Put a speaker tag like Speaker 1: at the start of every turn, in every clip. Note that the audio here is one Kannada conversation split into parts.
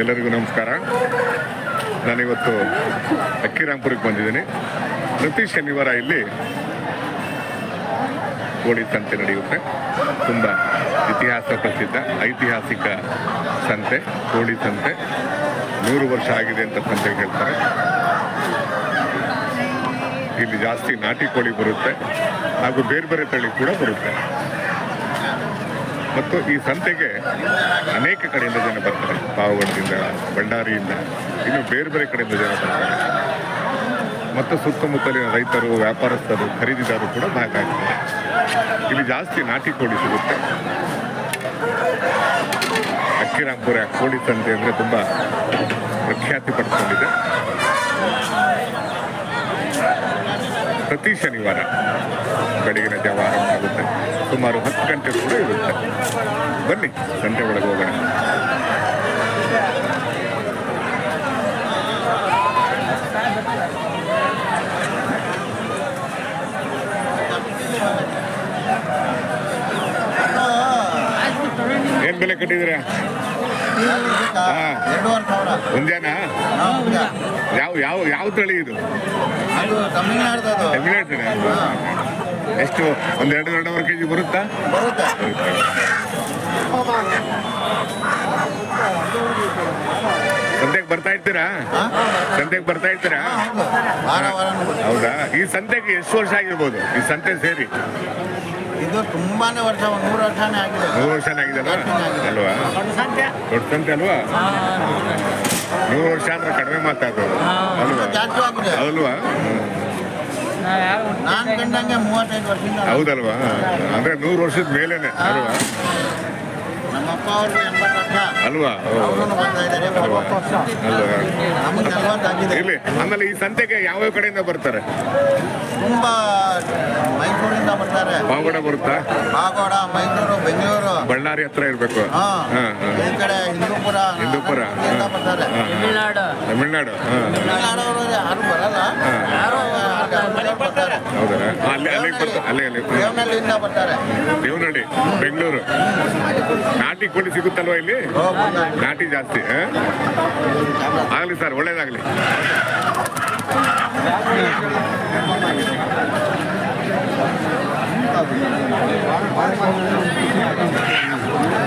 Speaker 1: ಎಲ್ಲರಿಗೂ ನಮಸ್ಕಾರ. ನಾನಿವತ್ತು ಅಕ್ಕಿರಾಂಪುರಕ್ಕೆ ಬಂದಿದ್ದೀನಿ. ಪ್ರತಿ ಶನಿವಾರ ಇಲ್ಲಿ ಕೋಳಿ ಸಂತೆ ನಡೆಯುತ್ತೆ. ತುಂಬ ಇತಿಹಾಸ ಪ್ರಸಿದ್ಧ, ಐತಿಹಾಸಿಕ ಸಂತೆ ಕೋಳಿ ಸಂತೆ. ನೂರು ವರ್ಷ ಆಗಿದೆ ಅಂತ ಸಂತೆ ಹೇಳ್ತಾರೆ. ಇಲ್ಲಿ ಜಾಸ್ತಿ ನಾಟಿ ಕೋಳಿ ಬರುತ್ತೆ. ಹಾಗೂ ಬೇರೆ ಬೇರೆ ತಳಿ ಕೂಡ ಬರುತ್ತೆ. ಮತ್ತು ಈ ಸಂತೆಗೆ ಅನೇಕ ಕಡೆಯಿಂದ ಜನ ಬರ್ತಾರೆ. ಪಾವಗಡದಿಂದ ಭಂಡಾರಿಯಿಂದ, ಇನ್ನು ಬೇರೆ ಬೇರೆ ಕಡೆಯಿಂದ ಜನ ಬರ್ತಾರೆ. ಮತ್ತು ಸುತ್ತಮುತ್ತಲಿನ ರೈತರು, ವ್ಯಾಪಾರಸ್ಥರು ಖರೀದಿದಾರರು ಕೂಡ ಭಾಗ ಆಗ್ತಾರೆ ಇಲ್ಲಿ ಜಾಸ್ತಿ ನಾಟಿ ಕೋಳಿ ಸಿಗುತ್ತೆ. ಅಕ್ಕಿರಾಂಪುರ ಕೋಳಿ ಸಂತೆ ಅಂದರೆ ತುಂಬ ಪ್ರಖ್ಯಾತಿ ಪಡ್ಕೊಂಡಿದೆ. ಪ್ರತಿ ಶನಿವಾರ ಬೆಳಗಿನ ಜಾವ ಆರಂಭ ಆಗುತ್ತೆ ಸುಮಾರು ಹತ್ತು ಗಂಟೆ ಕೂಡ ಇರುತ್ತೆ. ಬನ್ನಿ ಸಂತೆ ಒಳಗೆ ಹೋಗೋಣ. ಏನ್ ಬೆಲೆ ಕಟ್ಟಿದ್ದೀರಾ? ಒಂದೇನಾ? ಯಾವ ಯಾವ ಯಾವ ತಳಿ ಇದು? ತಮಿಳ್ನಾಡಿನ ಎಷ್ಟು ಒಂದ್ ಎರಡು ಎರಡೂವರೆ ಕೆಜಿ ಬರುತ್ತಾ.
Speaker 2: ಬರುತ್ತೆ.
Speaker 1: ಬರ್ತಾ ಇರ್ತೀರಾ? ಸಂತೆಗೆ ಬರ್ತಾ ಇರ್ತೀರಾ?
Speaker 2: ಹೌದು. ವಾರ
Speaker 1: ಹೌದಾ? ಈ ಸಂತೆಗೆ ಎಷ್ಟು ವರ್ಷ ಆಗಿರ್ಬೋದು? ಈ ಸಂತೆ ಸೇರಿ?
Speaker 2: ಇದು ತುಂಬಾನೇ ವರ್ಷ ಒಂದು ನೂರು ವರ್ಷನೇ ಆಗಿದೆ.
Speaker 1: ನೂರು ವರ್ಷನೇ ಆಗಿದೆಲ್ಲ ಅಲ್ವಾ? ದೊಡ್ಡ ಸಂತೆ. ಅಲ್ವಾ? ನೂರು ವರ್ಷ ಅಂದ್ರೆ ಕಡಿಮೆ ಮಾತಾಡೋದು ಅಲ್ವಾ?
Speaker 2: ಆಗಿದೆ.
Speaker 1: ಅಲ್ವಾ?
Speaker 2: ನಾನು ಕಂಡಂಗೆ ಮೂವತ್ತೈದು ವರ್ಷದಿಂದ
Speaker 1: ಹೌದಲ್ವಾ? ಅಂದ್ರೆ ನೂರು ವರ್ಷದ ಮೇಲೇನೆ. ಅಲ್ವಾ?
Speaker 2: ಅಪ್ಪ ಅವ್ರಿಗೆ ಎಂಬತ್ತು ವರ್ಷ
Speaker 1: ಅಲ್ವಾ
Speaker 2: ಬರ್ತಾ ಇದ್ದಾರೆ. ವರ್ಷ. ನಲ್ವತ್ತಾಗಿದೆ
Speaker 1: ಇರ್ಲಿ. ಆಮೇಲೆ ಈ ಸಂತೆಗೆ ಯಾವ ಕಡೆಯಿಂದ ಬರ್ತಾರೆ?
Speaker 2: ತುಂಬಾ ಮೈಸೂರಿಂದ ಬರ್ತಾರೆ.
Speaker 1: ಪಾವಗಡ ಬರುತ್ತಾ?
Speaker 2: ಕಾಗೋಡ ಮೈಸೂರು ಬೆಂಗಳೂರು.
Speaker 1: ಬಳ್ಳಾರಿ ಹತ್ರ ಇರ್ಬೇಕು.
Speaker 2: ಹಾ. ಹಿಂದೂಪುರ
Speaker 1: ಹಿಂದೂಪುರ
Speaker 2: ಬರ್ತಾರೆ.
Speaker 1: ತಮಿಳ್ನಾಡು.
Speaker 2: ತಮಿಳ್ನಾಡವರು ಯಾರು ಬರಲ್ಲ.
Speaker 1: ಹಾ.
Speaker 2: ಯಾರು ಬರ್ತಾರೆ.
Speaker 1: ಹೌದಾ? ಅಲ್ಲಿ ಅಲ್ಲಿಗೆ ಬರ್ತಾರೆ ಅಲ್ಲೇ ಅಲ್ಲಿ
Speaker 2: ದೇವನಹಳ್ಳಿಯಿಂದ ಬರ್ತಾರೆ.
Speaker 1: ದೇವನಹಳ್ಳಿ ಬೆಂಗಳೂರು. ನಾಟಿ ಕೋಳಿ ಸಿಗುತ್ತಲ್ವಾ ಇಲ್ಲಿ? ನಾಟಿ ಜಾಸ್ತಿ ಆಗಲಿ ಆಗ್ಲಿ ಸರ್ ಒಳ್ಳೇದಾಗ್ಲಿ.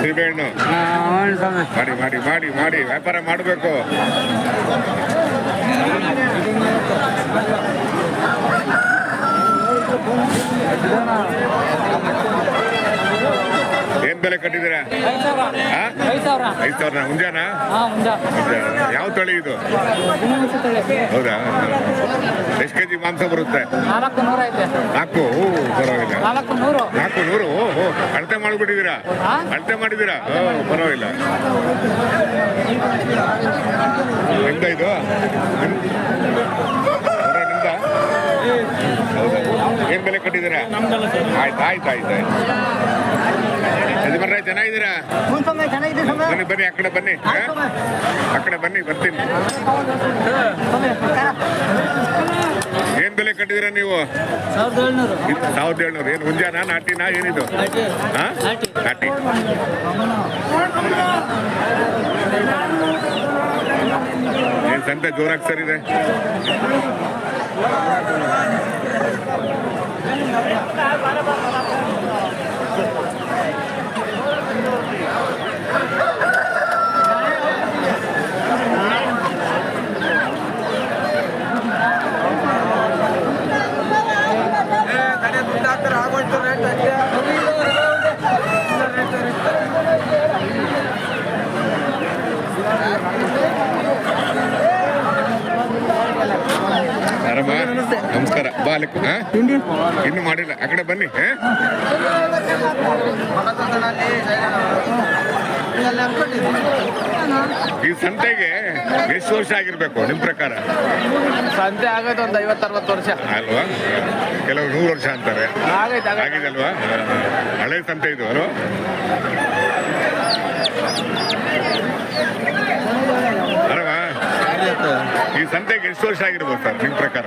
Speaker 1: ಸೀಬೆಹಣ್ಣು ಮಾಡಿ ಮಾಡಿ ಮಾಡಿ ಮಾಡಿ ವ್ಯಾಪಾರ ಮಾಡಬೇಕು ಏನ್ ಬೆಲೆ ಕಟ್ಟಿದ್ದೀರಾ? ಐದು ಸಾವಿರ. ಮುಂಜಾನ ಯಾವ ತಳಿ ಇದು? ಹೌದಾ? ಎಷ್ಟು ಕೆಜಿ ಮಾಂಸ ಬರುತ್ತೆ?
Speaker 3: ನಾಲ್ಕು
Speaker 1: ಪರವಾಗಿಲ್ಲ.
Speaker 3: ನಾಲ್ಕು ನೂರು.
Speaker 1: ಅಳತೆ ಮಾಡಿಬಿಟ್ಟಿದ್ದೀರಾ? ಅಳತೆ ಮಾಡಿದ್ದೀರಾ? ಪರವಾಗಿಲ್ಲ. ಹೆಂಗ ಇದು ನಿಮ್- ಅವರ ನಿಮ್ದ ಹೌದಾ ಕಟ್ಟಿದ್ದೀರಾ ಆಯ್ತು ಆಯ್ತು ಆಯ್ತು ಆಯ್ತು. ಯಜಮಾನ್ರೆ, ಚೆನ್ನಾಗಿದ್ದೀರಾ? ಬನ್ನಿ ಬನ್ನಿ, ಆ ಕಡೆ ಬನ್ನಿ? ಆ ಕಡೆ ಬನ್ನಿ, ಬರ್ತೀನಿ. ಏನ್ ಬೆಲೆ ಕಟ್ಟಿದಿರ ನೀವು?
Speaker 3: ಸಾವಿರದ ಏಳ್ನೂರು.
Speaker 1: ಏನು ಮುಂಜಾನ ನಾಟಿನ, ಏನಿದು?
Speaker 3: ನಾಟಿ.
Speaker 1: ಏನ್ ಸಂತೆ ಜೋರಾಗಿ ಸರ್ ನಮಸ್ಕಾರ. ಬಾ ಅಲ್ಲಿ ಇನ್ನು ಮಾಡಿಲ್ಲ. ಆ ಕಡೆ ಬನ್ನಿ? ಈ ಸಂತೆಗೆ ಎಷ್ಟು ವರ್ಷ ಆಗಿರ್ಬೇಕು ನಿಮ್ ಪ್ರಕಾರ?
Speaker 3: ಸಂತೆ ಆಗೋದು ಒಂದು ಐವತ್ತು ಅರವತ್ತು ವರ್ಷ.
Speaker 1: ಅಲ್ವಾ? ಕೆಲವರು ನೂರು ವರ್ಷ ಅಂತಾರೆ. ಆಗಿದಲ್ವಾ ಹಳೆ ಸಂತೆ ಇದು ಅಲ್ವಾ ಆರಾಮ
Speaker 4: ಐತೆ
Speaker 1: ಈ ಸಂತೆಗೆ ಎಷ್ಟು ವರ್ಷ ಆಗಿರ್ಬೋದು ಸರ್ ನಿಮ್ಮ ಪ್ರಕಾರ?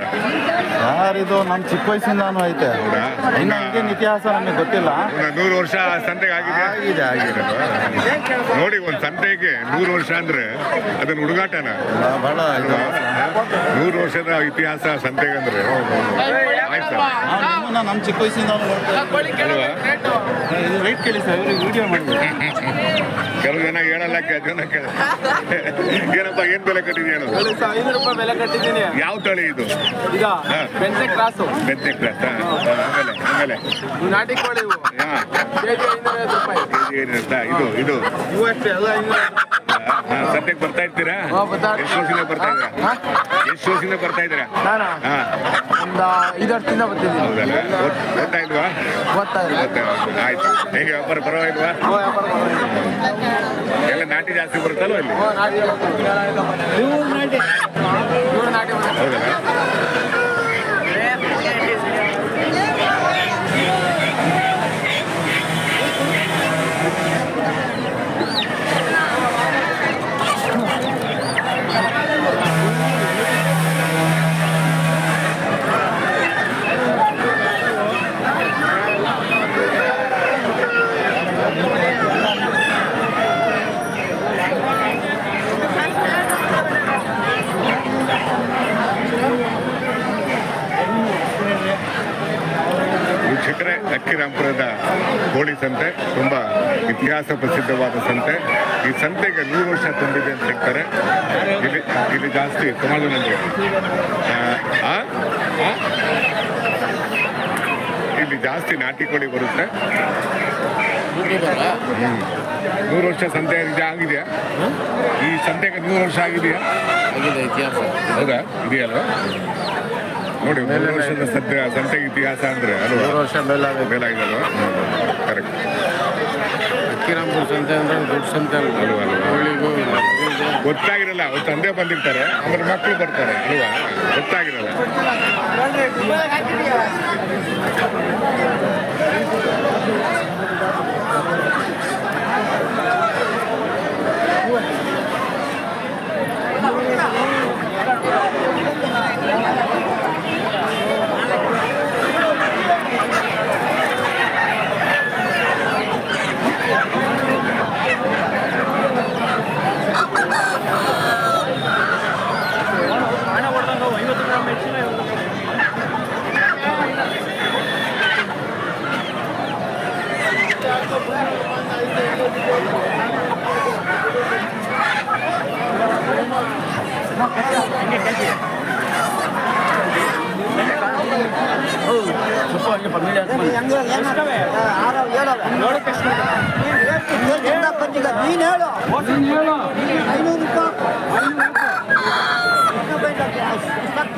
Speaker 4: ಸರ್ ಇದು ನಮ್ಮ ಚಿಕ್ಕ ವಯಸ್ಸಿಂದಾನು ಐತೆ? ಇನ್ನು ಹಿಂದಿನ ಇತಿಹಾಸ ನಮಗೆ ಗೊತ್ತಿಲ್ಲ.
Speaker 1: ಒಂದು ನೂರು ವರ್ಷ ಸಂತೆಗೆ ಆಗಿದೆ?
Speaker 4: ಆಗಿದೆ ಆಗಿದೆ.
Speaker 1: ನೋಡಿ ಒಂದು ಸಂತೆಗೆ ನೂರು ವರ್ಷ ಅಂದ್ರೆ ಅದನ್ನ ಹುಡುಗಾಟನ.
Speaker 4: ಬಹಳ ಇದು
Speaker 1: ನೂರು ವರ್ಷದ ಇತಿಹಾಸ ಸಂತೆಗೆ ಅಂದ್ರೆ
Speaker 4: ನಿಮ್ಮನ್ನ ನಮ್ಮ ಚಿಕ್ಕ ವಯಸ್ಸಿಂದ ಇದು ರೈಟ್ ಕೇಳಿ ಸರ್ ವಿಡಿಯೋ
Speaker 1: ಕೆಲವು ಜನ ಹೇಳಲ್ಲ ಜನ ಕೇಳ ಏನಪ್ಪ ಏನ್ ಬೆಲೆ ಕಟ್ಟಿದೀನಿ
Speaker 3: ಐದು ರೂಪಾಯಿ ಬೆಲೆ ಕಟ್ಟಿದ್ದೀನಿ.
Speaker 1: ಯಾವ ತಳಿ ಇದು?
Speaker 3: ಈಗ ಬೆಂತೆ ಕ್ರಾಸು.
Speaker 1: ಬೆಂತೆ ಕ್ರಾಸ್ ಆಮೇಲೆ ಆಮೇಲೆ.
Speaker 3: ನಾಟಿ ಕೋಳಿ ಇವು.
Speaker 1: ಹಾ.
Speaker 3: ಕೆಜಿ ಐನೂರೈವತ್ತು ರೂಪಾಯಿ.
Speaker 1: ಇದು ಇದು.
Speaker 4: ಇವು ಅಷ್ಟೇ ಎಲ್ಲ
Speaker 1: ಸದ್ಯಕ್ಕೆ ಬರ್ತಾ ಇರ್ತೀರಾ?
Speaker 3: ಹಾ, ಬರ್ತಾ
Speaker 1: ಎಷ್ಟು ವರ್ಷದಿಂದ ಬರ್ತಾ ಇದ್ದೀರಾ? ಎಷ್ಟು ವರ್ಷದಿಂದ ಬರ್ತಾ ಇದ್ದೀರಾ?
Speaker 3: ನಾನು?
Speaker 1: ಹಾ.
Speaker 3: ಒಂದು ಐದು ವರ್ಷದಿಂದ ಬರ್ತಿದ್ದೀನಿ.
Speaker 1: ಹೌದಲ್ಲ ಗೊತ್- ಗೊತ್ತಾ ಇಲ್ವಾ?
Speaker 3: ಗೊತ್ತಾ ಇಲ್ಲ.
Speaker 1: ಆಯ್ತು. ಹೇಗೆ ವ್ಯಾಪಾರ ಪರವಾಗಿಲ್ವಾ. ಎಲ್ಲ ನಾಟಿ ಜಾಸ್ತಿ ಬರುತ್ತಲ್ವ ಇಲ್ಲಿ? ವೀಕ್ಷಕರೇ ಅಕ್ಕಿರಾಂಪುರದ ಕೋಳಿ ಸಂತೆ ತುಂಬ ಇತಿಹಾಸ ಪ್ರಸಿದ್ಧವಾದ ಸಂತೆ. ಈ ಸಂತೆಗೆ ನೂರು ವರ್ಷ ತುಂಬಿದೆ ಅಂತ ಹೇಳ್ತಾರೆ. ಇಲ್ಲಿ ಇಲ್ಲಿ ಜಾಸ್ತಿ ಸಮಾಜದಲ್ಲಿ? ಇಲ್ಲಿ ಜಾಸ್ತಿ ನಾಟಿ ಕೋಳಿ ಬರುತ್ತೆ. ನೂರು ವರ್ಷ ಸಂತೆ ಆಗಿದೆಯಾ ಈ ಸಂತೆಗೆ ನೂರು ವರ್ಷ ಆಗಿದೆಯಾ?
Speaker 3: ಆಗಿದೆ ಇತಿಹಾಸ.
Speaker 1: ಹೌದಾ? ಇದೆಯಲ್ವಾ? ನೋಡಿ ಮೂರು ವರ್ಷದ ಸದ್ಯ ಸಂತೆ ಇತಿಹಾಸ ಅಂದ್ರೆ ಅಲ್ವಾ?
Speaker 3: ಮೂರು ವರ್ಷ ಮೇಲಾಗಿದೆ
Speaker 1: ಮೇಲಾಗಿದಲ್ವಾ ಕರೆಕ್ಟ್
Speaker 3: ಅಕ್ಕಿರಾಂಪುರ ಸಂತೆ ಅಂದ್ರೆ ದೊಡ್ಡ ಸಂತೆ ಅಲ್ವಾ?
Speaker 1: ಅಲ್ವಾ ಗೊತ್ತಾಗಿರಲ್ಲ ಅವ್ರ ತಂದೆ ಬಂದಿರ್ತಾರೆ ಆಮೇಲೆ ಮಕ್ಕಳು ಬರ್ತಾರೆ ಅಲ್ವಾ? ಗೊತ್ತಾಗಿರಲ್ಲ.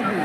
Speaker 5: Ini